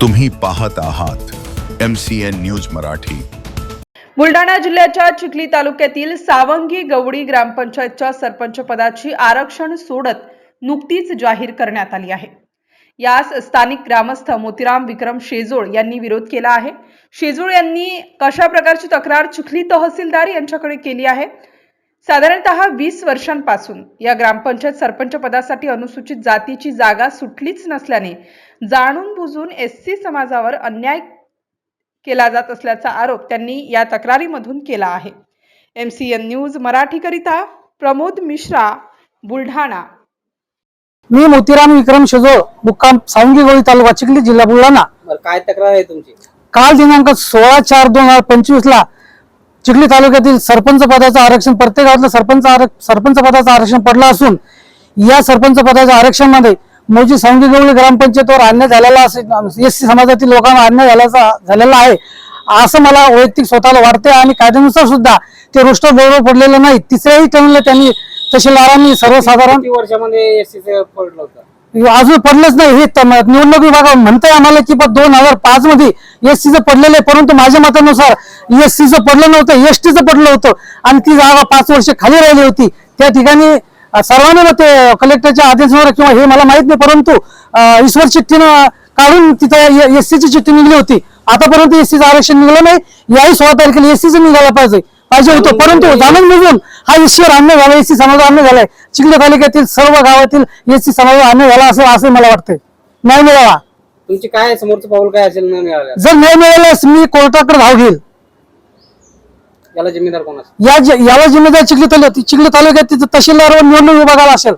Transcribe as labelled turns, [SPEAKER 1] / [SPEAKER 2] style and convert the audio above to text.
[SPEAKER 1] तुम्ही पाहत आहात M C N news Marathi.
[SPEAKER 2] Buldhana जिल्ह्याच्या चिखली तालुक्यातील सावंगी गवडी ग्रामपंचायतच्या सरपंच पदाची आरक्षण सोडत नुकतीच जाहीर करण्यात आली आहे. यास स्थानिक ग्रामस्थ मोतीराम विक्रम शेजोळ यांनी विरोध केला आहे. शेजोळ यांनी कशा प्रकारची तक्रार चिखली तहसीलदार यांच्याकडे केली आहे? साधारणतः वीस वर्षांपासून या ग्रामपंचायत सरपंच पदासाठी अनुसूचित जातीची जागा सुटलीच नसल्याने जाणून बुजून एस सी समाजावर अन्याय केला जात असल्याचा आरोप त्यांनी या तक्रारीमधून केला आहे. एम सी एन न्यूज मराठीकरिता प्रमोद मिश्रा बुलढाणा.
[SPEAKER 3] मी मोतीराम विक्रम शेजोळ मुक्काम सावंगी गोळी तालुका चिखली जिल्हा बुलढाणा.
[SPEAKER 4] बरं काय तक्रार आहे तुमची?
[SPEAKER 3] काल दिनांक सोळा चार दोन हजार पंचवीस ला चिखली तालुक्यातील सरपंच पदाचं आरक्षण प्रत्येक गावातलं सरपंच आरक- सरपंच पदाचं आरक्षण पडलं असून या सरपंच पदाच्या आरक्षणामध्ये मोजी सावंगी गवळी ग्रामपंचायतीवर अन्याय झालेला असेल एस सी समाजातील लोकांना अन्याय झाल्याचा झालेला आहे. असं मला वैयक्तिक स्वतःला वाटते आणि कायद्यानुसार सुद्धा ते रुष्ट बरोबर पडलेलं नाही. तिसऱ्याही टर्मला त्यांनी तहसीलदारांनी सर्वसाधारण
[SPEAKER 4] किती वर्षामध्ये एससी पडलं होतं?
[SPEAKER 3] अजून पडलंच नाही. हे निवडणूक विभाग म्हणतंय आम्हाला की दोन हजार पाच मध्ये एस पडलेलं आहे परंतु माझ्या मतानुसार एस पडलं नव्हतं एस टीचं पडलं होतं. आणि ती जागा पाच वर्ष खाली राहिली होती. त्या ठिकाणी सर्वांनी मग ते कलेक्टरच्या आदेशावर किंवा हे मला माहीत नाही परंतु ईश्वर चिठ्ठीनं काढून तिथं एस चिठ्ठी निघली होती. आतापर्यंत एस आरक्षण निघालं नाही. याही सोळा तारखेला एस निघायला पाहिजे. पाहिजे होतं. परंतु जाणून बुजून हा ईश्वर अन्य झाला एससी समाज अन्य झालाय. चिखली तालुक्यातील सर्व गावातील एससी समाज अन्य झाला असं असं मला वाटतंय. नाही मिळाला.
[SPEAKER 4] तुमची काय समोरचं पाऊल काय असेल? न मिळालं.
[SPEAKER 3] जर नाही मिळाल्यास मी कोर्टाकडे धाव घेईल.
[SPEAKER 4] याला जिम्मेदार कोण असेल?
[SPEAKER 3] या याला जिम्मेदार चिखली तालुक्यात चिखली तालुक्यात तिथं तहसीलदार व निवडणूक विभागाला असेल.